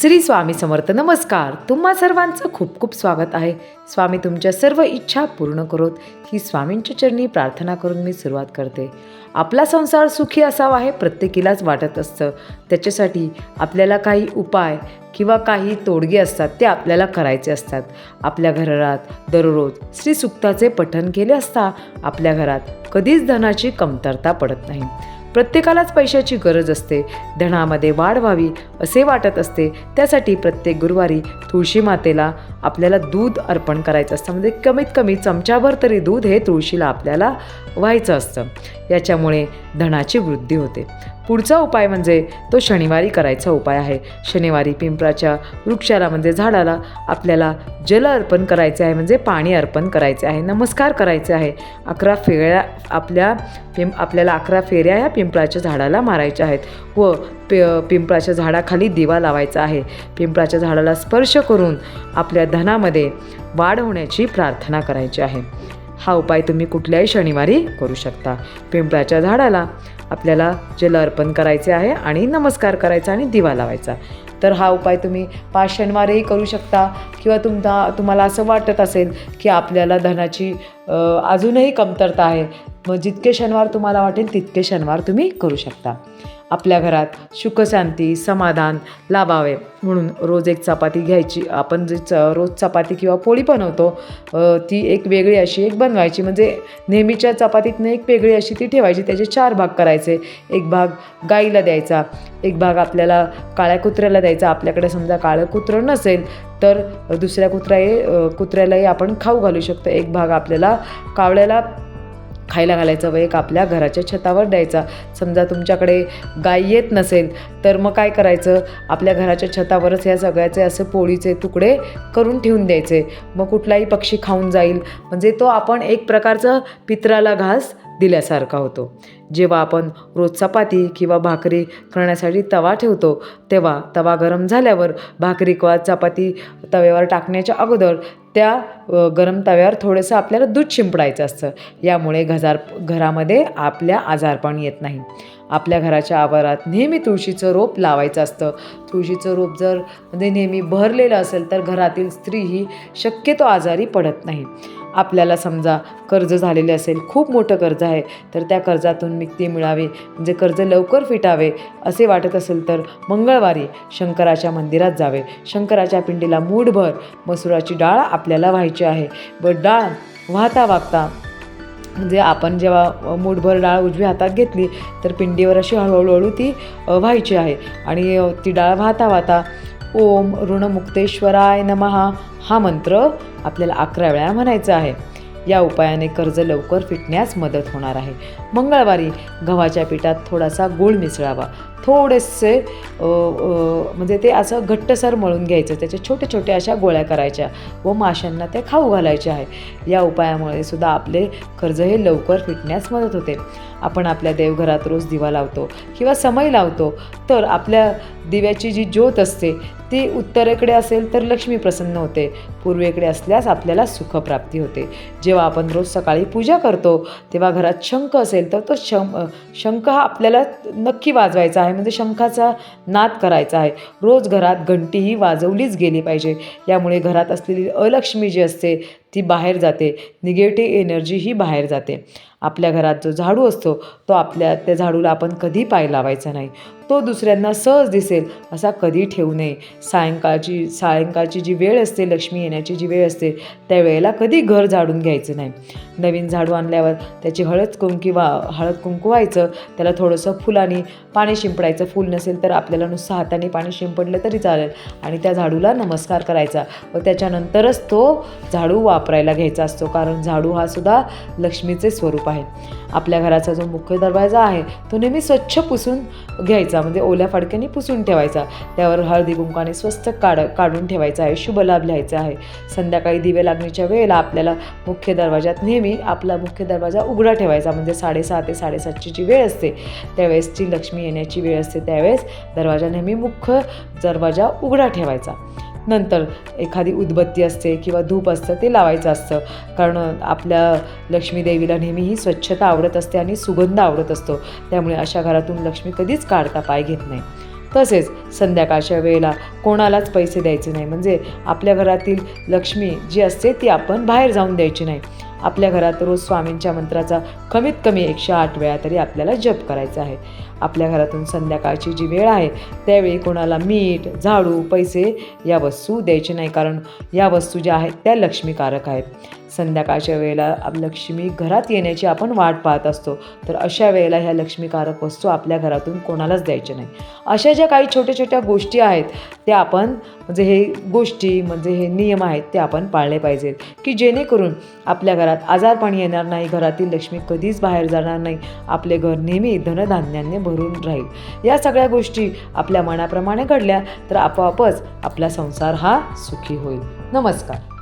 श्री स्वामी समर्थ नमस्कार. तुम्हा सर्वांचं खूप खूप स्वागत आहे. स्वामी तुमच्या सर्व इच्छा पूर्ण करोत. ही स्वामींच्या चरणी प्रार्थना करून मी सुरुवात करते. आपला संसार सुखी असावा हे प्रत्येकीलाच वाटत असतं. त्याच्यासाठी आपल्याला काही उपाय किंवा काही तोडगे असतात ते आपल्याला करायचे असतात. आपल्या घरात दररोज श्री सुक्ताचे पठण केले असता आपल्या घरात कधीच धनाची कमतरता पडत नाही. प्रत्येकालाच पैशाची गरज असते. धनामध्ये वाढ व्हावी असे वाटत असते. त्यासाठी प्रत्येक गुरुवारी तुळशी मातेला आपल्याला दूध अर्पण करायचं असतं. म्हणजे कमीत कमी चमचाभर तरी दूध हे तुळशीला आपल्याला व्हायचं असतं. याच्यामुळे धनाची वृद्धी होते. पुढचा उपाय म्हणजे तो शनिवारी करायचा उपाय आहे. शनिवारी पिंपळाच्या वृक्षाला म्हणजे झाडाला आपल्याला जल अर्पण करायचे आहे म्हणजे पाणी अर्पण करायचे आहे. नमस्कार करायचे आहे. अकरा फेऱ्या आपल्या पिं आपल्याला अकरा फेऱ्या ह्या पिंपळाच्या झाडाला मारायच्या आहेत व पि पिंपळाच्या झाडाखाली दिवा लावायचा आहे. पिंपळाच्या झाडाला स्पर्श करून आपल्या धनामध्ये वाढ होण्याची प्रार्थना करायची आहे. हा उपाय तुम्ही कुठल्याही शनिवारी करू शकता. पिंपळाच्या झाडाला आपल्याला जल अर्पण करायचे आहे आणि नमस्कार करायचा आणि दिवा लावायचा. तर हा उपाय तुम्ही पाच शनिवारही करू शकता किंवा तुमचा तुम्हाला असं वाटत असेल की आपल्याला धनाची अजूनही कमतरता आहे मग जितके शनिवार तुम्हाला वाटेल तितके शनिवार तुम्ही करू शकता. आपल्या घरात सुखशांती समाधान लाभावे. म्हणून रोज एक चपाती घ्यायची. आपण जे च रोज चपाती किंवा पोळी बनवतो ती एक वेगळी अशी एक बनवायची. म्हणजे नेहमीच्या चपातीतनं एक वेगळी अशी ती ठेवायची. त्याचे चार भाग करायचे. एक भाग गाईला द्यायचा. एक भाग आपल्याला काळ्या कुत्र्याला द्यायचा. आपल्याकडे समजा काळं कुत्रं नसेल तर दुसऱ्या कुत्र्या कुत्र्यालाही आपण खाऊ घालू शकतो. एक भाग आपल्याला कावळ्याला खायला घालायचं व एक आपल्या घराच्या छतावर द्यायचा. समजा तुमच्याकडे गाय येत नसेल तर मग काय करायचं? आपल्या घराच्या छतावरच या सगळ्याचे असे पोळीचे तुकडे करून ठेवून द्यायचे. मग कुठलाही पक्षी खाऊन जाईल. म्हणजे तो आपण एक प्रकारचं पित्राला घास दिल्यासारखा होतो. जेव्हा आपण रोज चपाती किंवा भाकरी करण्यासाठी तवा ठेवतो तेव्हा तवा गरम झाल्यावर भाकरी किंवा चपाती तव्यावर टाकण्याच्या अगोदर त्या गरम तव्यावर थोडंसं आपल्याला दूध शिंपडायचं असतं. यामुळे घजार घरामध्ये आपल्या आजारपण येत नाही. आपल्या घराच्या आवारात नेहमी तुळशीचं रोप लावायचं असतं. तुळशीचं रोप जर म्हणजे नेहमी भरलेलं असेल तर घरातील स्त्री ही शक्यतो आजारी पडत नाही. आपल्याला समजा कर्ज झालेले असेल खूप मोठं कर्ज आहे तर त्या कर्जातून मुक्ती मिळावी म्हणजे कर्ज लवकर फिटावे असे वाटत असेल तर मंगळवारी शंकराच्या मंदिरात जावे. शंकराच्या पिंडीला मूठभर मसुराची डाळ आपल्याला व्हायची आहे. व डाळ वाहता वागता म्हणजे आपण जेव्हा मूठभर डाळ उजव्या हातात घेतली तर पिंडीवर अशी हळूहळूहळू ती व्हायची आहे. आणि ती डाळ वाहता वाहता ओम ऋणमुक्तेश्वराय नमहा. हा मंत्र आपल्याला अकरा वेळा म्हणायचा आहे. या उपायाने कर्ज लवकर फिटण्यास मदत होणार आहे. मंगळवारी गव्हाच्या पिठात थोडासा गूळ मिसळावा. थोडेसे म्हणजे ते असं घट्टसर मळून घ्यायचं. त्याच्या छोटे छोटे अशा गोळ्या करायच्या व माशांना ते खाऊ घालायचे आहे. या उपायामुळे सुद्धा आपले कर्ज हे लवकर फिटण्यास मदत होते. आपण आपल्या देवघरात रोज दिवा लावतो किंवा समय लावतो तर आपल्या दिव्याची जी ज्योत असते ती उत्तरेकडे असेल तर लक्ष्मी प्रसन्न होते. पूर्वेकडे असल्यास आपल्याला सुखप्राप्ती होते. जेव्हा आपण रोज सकाळी पूजा करतो तेव्हा घरात शंख असेल तर तो शं शंख हा आपल्याला नक्की वाजवायचा आहे. म्हणजे शंखाचा नाद करायचा आहे. रोज घरात घंटी ही वाजवलीच गेली पाहिजे. यामुळे घरात असलेली अलक्ष्मी जी असते ती बाहेर जाते. निगेटिव्ह एनर्जी ही बाहेर जाते. आपल्या घरात जो झाडू असतो तो आपल्या त्या झाडूला आपण कधी पाय लावायचा नाही. तो दुसऱ्यांना सहज दिसेल. असेल असा कधी ठेवू नये. सायंकाळची सायंकाळची जी वेळ असते लक्ष्मी येण्याची जी वेळ असते त्या वेळेला कधी घर झाडून घ्यायचं नाही. नवीन झाडू आणल्यावर त्याची हळद कुंकी वा हळद कुंकू व्हायचं त्याला थोडंसं फुलाने पाणी शिंपडायचं. फुल नसेल तर आपल्याला नुसतं हाताने पाणी शिंपडलं तरी चालेल. आणि त्या झाडूला नमस्कार करायचा व त्याच्यानंतरच तो झाडू वापरायला घ्यायचा असतो. कारण झाडू हा सुद्धा लक्ष्मीचे स्वरूप आहे. आपल्या घराचा जो मुख्य दरवाजा आहे तो नेहमी स्वच्छ पुसून घ्यायचा. म्हणजे ओल्या फडक्याने पुसून ठेवायचा. त्यावर हळदी कुंकाने स्वस्त काढ काढून ठेवायचा आहे. शुभ लाभ लिहायचा आहे. संध्याकाळी दिवे लागण्याच्या वेळेला आपल्याला मुख्य दरवाजात नेहमी आपला मुख्य दरवाजा उघडा ठेवायचा. म्हणजे साडेसहा ते साडेसातची जी वेळ असते त्यावेळेसची लक्ष्मी येण्याची वेळ असते. त्यावेळेस दरवाजा नेहमी मुख्य दरवाजा उघडा ठेवायचा. नंतर एखादी उदबत्ती असते किंवा धूप असतं ते लावायचं असतं. कारण आपल्या लक्ष्मीदेवीला नेहमी ही स्वच्छता आवडत असते आणि सुगंध आवडत असतो. त्यामुळे अशा घरातून लक्ष्मी कधीच काढता पाय घेत नाही. तसेच संध्याकाळच्या वेळेला कोणालाच पैसे द्यायचे नाही. म्हणजे आपल्या घरातील लक्ष्मी जी असते ती आपण बाहेर जाऊन द्यायची नाही. आपल्या घरात रोज स्वामींच्या मंत्राचा कमीत कमी एकशे आठ वेळा तरी आपल्याला जप करायचा आहे. आपल्या घरातून संध्याकाळची जी वेळ आहे त्यावेळी कोणाला मीठ झाडू पैसे या वस्तू द्यायचे नाही. कारण या वस्तू ज्या आहेत त्या लक्ष्मीकारक आहेत. संध्याकाळच्या वेळेला लक्ष्मी घरात येण्याची आपण वाट पाहत असतो. तर अशा वेळेला ह्या लक्ष्मीकारक वस्तू आपल्या घरातून कोणालाच द्यायच्या नाही. अशा ज्या काही छोट्या छोट्या गोष्टी आहेत त्या आपण म्हणजे हे गोष्टी म्हणजे हे नियम आहेत ते आपण पाळले पाहिजेत. की जेणेकरून आपल्या घरात आजारपण येणार नाही घरातील लक्ष्मी कधीच बाहेर जाणार नाही. आपले घर नेहमी धनधान्याने भरून राहील. या सगळ्या गोष्टी आपल्या मनाप्रमाणे घडल्या तर आपोआपच आपला संसार हा सुखी होईल. नमस्कार.